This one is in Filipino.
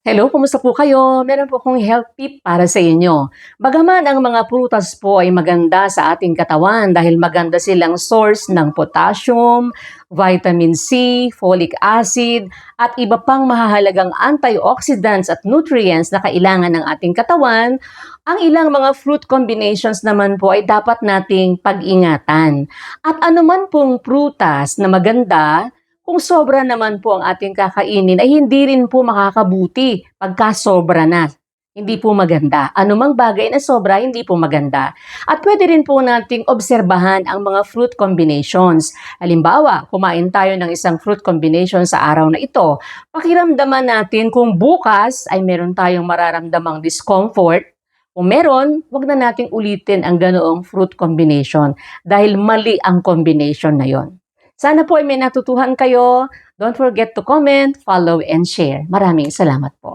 Hello, kumusta po kayo? Meron po akong health tip para sa inyo. Bagaman ang mga prutas po ay maganda sa ating katawan dahil maganda silang source ng potassium, vitamin C, folic acid, at iba pang mahahalagang antioxidants at nutrients na kailangan ng ating katawan, ang ilang mga fruit combinations naman po ay dapat nating pag-ingatan. At anuman pong prutas na maganda, kung sobra naman po ang ating kakainin ay hindi rin po makakabuti pagka sobra na. Hindi po maganda. Anumang bagay na sobra, hindi po maganda. At pwede rin po nating obserbahan ang mga fruit combinations. Halimbawa, kumain tayo ng isang fruit combination sa araw na ito. Pakiramdaman natin kung bukas ay meron tayong mararamdamang discomfort. Kung meron, wag na nating ulitin ang ganoong fruit combination dahil mali ang combination na yon. Sana po ay may natutuhan kayo. Don't forget to comment, follow, and share. Maraming salamat po.